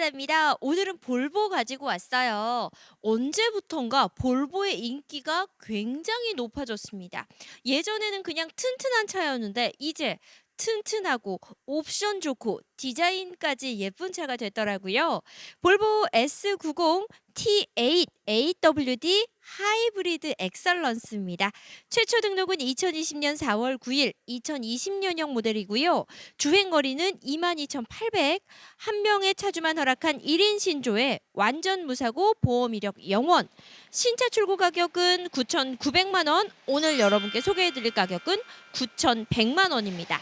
시간입니다. 오늘은 볼보 가지고 왔어요. 언제부턴가 볼보의 인기가 굉장히 높아졌습니다. 예전에는 그냥 튼튼한 차였는데 이제 튼튼하고 옵션 좋고 디자인까지 예쁜 차가 됐더라고요. 볼보 S90 T8 AWD 하이브리드 엑설런스입니다. 최초 등록은 2020년 4월 9일 2020년형 모델이고요. 주행 거리는 22,800. 한 명의 차주만 허락한 1인 신조에 완전 무사고 보험 이력 0원. 신차 출고 가격은 9,900만 원. 오늘 여러분께 소개해 드릴 가격은 9,100만 원입니다.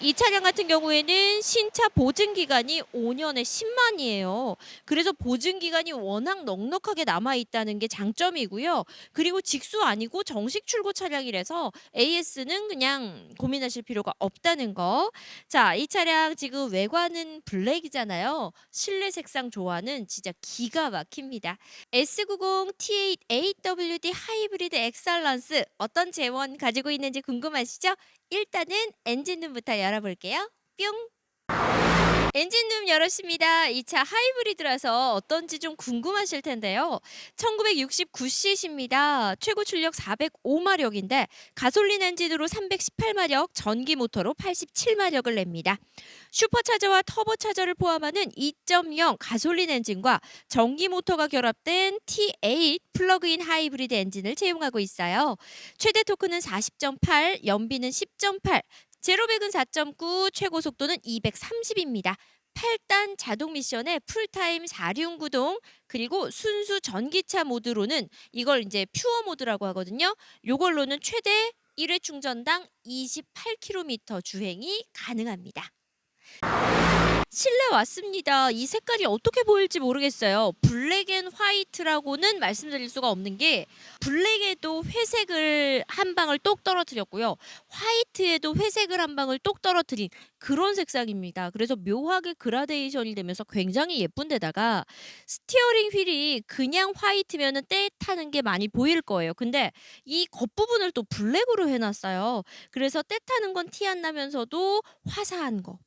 이 차량 같은 경우에는 신차 보증 기간이 5년에 10만이에요. 그래서 보증 기간이 워낙 넉넉하게 남아 있다는 게 장점이고요. 그리고 직수 아니고 정식 출고 차량이라서 AS는 그냥 고민하실 필요가 없다는 거. 자, 이 차량 지금 외관은 블랙이잖아요. 실내 색상 조화는 진짜 기가 막힙니다. S90 T8 AWD 하이브리드 엑설런스 어떤 재원 가지고 있는지 궁금하시죠? 일단은 엔진룸부터 열어볼게요. 뿅. 엔진룸 열었습니다. 이 차 하이브리드라서 어떤지 좀 궁금하실 텐데요. 1969cc입니다. 최고 출력 405마력인데 가솔린 엔진으로 318마력, 전기 모터로 87마력을 냅니다. 슈퍼차저와 터보차저를 포함하는 2.0 가솔린 엔진과 전기 모터가 결합된 T8 플러그인 하이브리드 엔진을 채용하고 있어요. 최대 토크는 40.8, 연비는 10.8, 제로백은 4.9, 최고 속도는 230입니다. 8단 자동 미션에 풀타임 4륜 구동 그리고 순수 전기차 모드로는 이걸 이제 퓨어 모드라고 하거든요. 요걸로는 최대 1회 충전당 28km 주행이 가능합니다. 실내 왔습니다. 이 색깔이 어떻게 보일지 모르겠어요. 블랙 앤 화이트라고는 말씀드릴 수가 없는 게 블랙에도 회색을 한 방을 똑 떨어뜨렸고요. 화이트에도 회색을 한 방을 똑 떨어뜨린 그런 색상입니다. 그래서 묘하게 그라데이션이 되면서 굉장히 예쁜데다가 스티어링 휠이 그냥 화이트면은 때 타는 게 많이 보일 거예요. 근데 이 겉부분을 또 블랙으로 해놨어요. 그래서 때 타는 건 티 안 나면서도 화사한 거.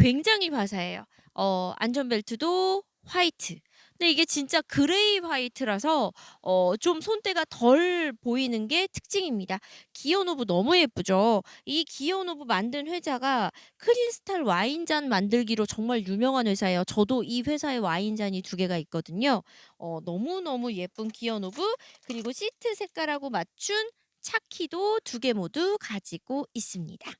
굉장히 화사해요. 어, 안전벨트도 화이트. 근데 이게 진짜 그레이 화이트라서 어, 좀 손때가 덜 보이는 게 특징입니다. 기어 노브 너무 예쁘죠. 이 기어 노브 만든 회사가 크리스탈 와인잔 만들기로 정말 유명한 회사예요. 저도 이 회사의 와인잔이 두 개가 있거든요. 어, 너무너무 예쁜 기어 노브 그리고 시트 색깔하고 맞춘 차키도 두 개 모두 가지고 있습니다.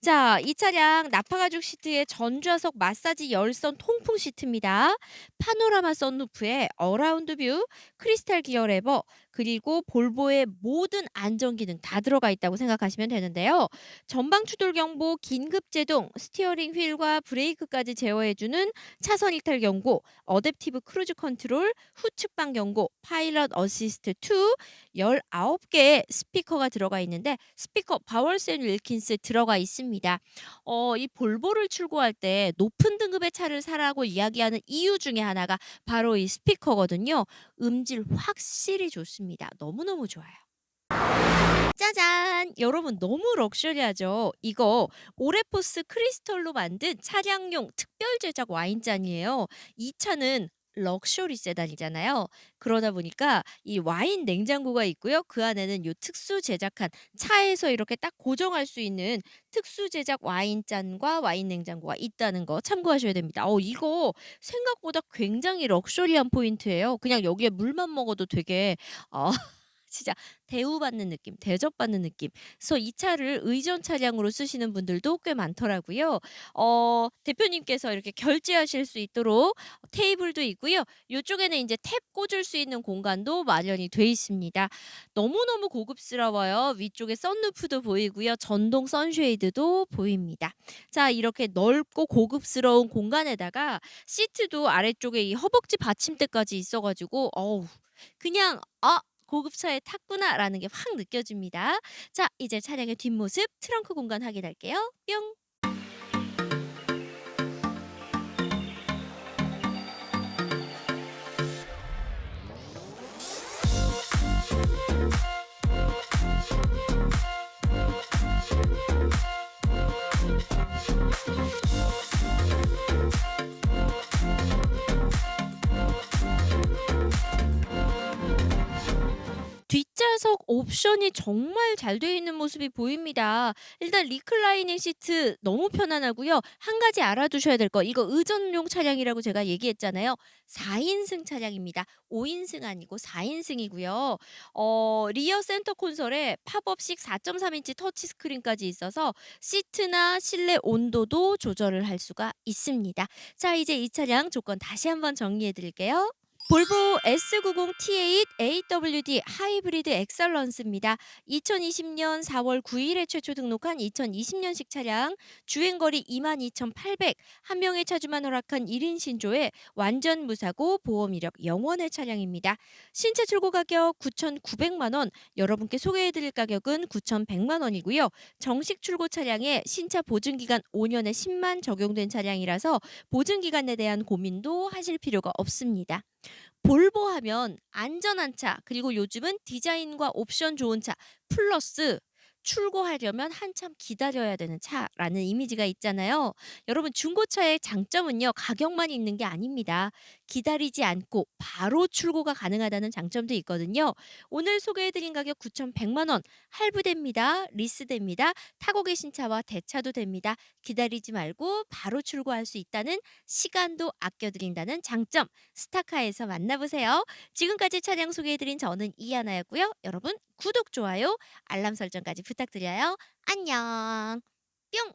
자, 이 차량 나파 가죽 시트에 전좌석 마사지 열선 통풍 시트입니다. 파노라마 선루프에 어라운드 뷰, 크리스탈 기어 레버, 그리고 볼보의 모든 안전 기능 다 들어가 있다고 생각하시면 되는데요. 전방 추돌 경보, 긴급 제동, 스티어링 휠과 브레이크까지 제어해주는 차선 이탈 경고, 어댑티브 크루즈 컨트롤, 후측방 경고, 파일럿 어시스트 2, 19개의 스피커가 들어가 있는데 스피커 바월센 윌킨스 들어가 있습니다. 어, 이 볼보를 출고할 때 높은 등급의 차를 사라고 이야기하는 이유 중에 하나가 바로 이 스피커거든요. 음질 확실히 좋습니다. 너무너무 좋아요. 짜잔! 여러분 너무 럭셔리하죠? 이거 오레포스 크리스털로 만든 차량용 특별 제작 와인잔이에요. 이 차는 럭셔리 세단이잖아요. 그러다 보니까 이 와인 냉장고가 있고요. 그 안에는 요 특수 제작한 차에서 이렇게 딱 고정할 수 있는 특수 제작 와인 잔과 와인 냉장고가 있다는 거 참고하셔야 됩니다. 어, 이거 생각보다 굉장히 럭셔리한 포인트예요. 그냥 여기에 물만 먹어도 되게 어, 진짜 대우받는 느낌, 대접받는 느낌. 그래서 이 차를 의전 차량으로 쓰시는 분들도 꽤 많더라고요. 어, 대표님께서 이렇게 결제하실 수 있도록 테이블도 있고요. 이쪽에는 이제 탭 꽂을 수 있는 공간도 마련이 돼 있습니다. 너무너무 고급스러워요. 위쪽에 썬루프도 보이고요. 전동 선쉐이드도 보입니다. 자, 이렇게 넓고 고급스러운 공간에다가 시트도 아래쪽에 이 허벅지 받침대까지 있어가지고, 어우, 그냥, 아, 고급차에 탔구나라는 게 확 느껴집니다. 자, 이제 차량의 뒷모습 트렁크 공간 확인할게요. 뿅. 옵션이 정말 잘 되어 있는 모습이 보입니다. 일단 리클라이닝 시트 너무 편안하고요. 한 가지 알아두셔야 될 거 이거 의전용 차량이라고 제가 얘기했잖아요. 4인승 차량입니다. 5인승 아니고 4인승이고요. 어 리어 센터 콘솔에 팝업식 4.3인치 터치 스크린까지 있어서 시트나 실내 온도도 조절을 할 수가 있습니다. 자 이제 이 차량 조건 다시 한번 정리해 드릴게요. 볼보 S90 T8 AWD 하이브리드 엑설런스입니다. 2020년 4월 9일에 최초 등록한 2020년식 차량, 주행거리 22,800, 한 명의 차주만 허락한 1인 신조에 완전 무사고 보험 이력 영원의 차량입니다. 신차 출고 가격 9,900만 원, 여러분께 소개해 드릴 가격은 9,100만 원이고요. 정식 출고 차량에 신차 보증 기간 5년에 10만 적용된 차량이라서 보증 기간에 대한 고민도 하실 필요가 없습니다. 볼보 하면 안전한 차, 그리고 요즘은 디자인과 옵션 좋은 차, 플러스 출고하려면 한참 기다려야 되는 차라는 이미지가 있잖아요. 여러분 중고차의 장점은요. 가격만 있는 게 아닙니다. 기다리지 않고 바로 출고가 가능하다는 장점도 있거든요. 오늘 소개해 드린 가격 9,100만 원 할부됩니다. 리스됩니다. 타고 계신 차와 대차도 됩니다. 기다리지 말고 바로 출고할 수 있다는 시간도 아껴 드린다는 장점 스타카에서 만나보세요. 지금까지 차량 소개해 드린 저는 이하나였고요. 여러분 구독 좋아요 알람 설정까지 부탁드려요. 안녕. 뿅.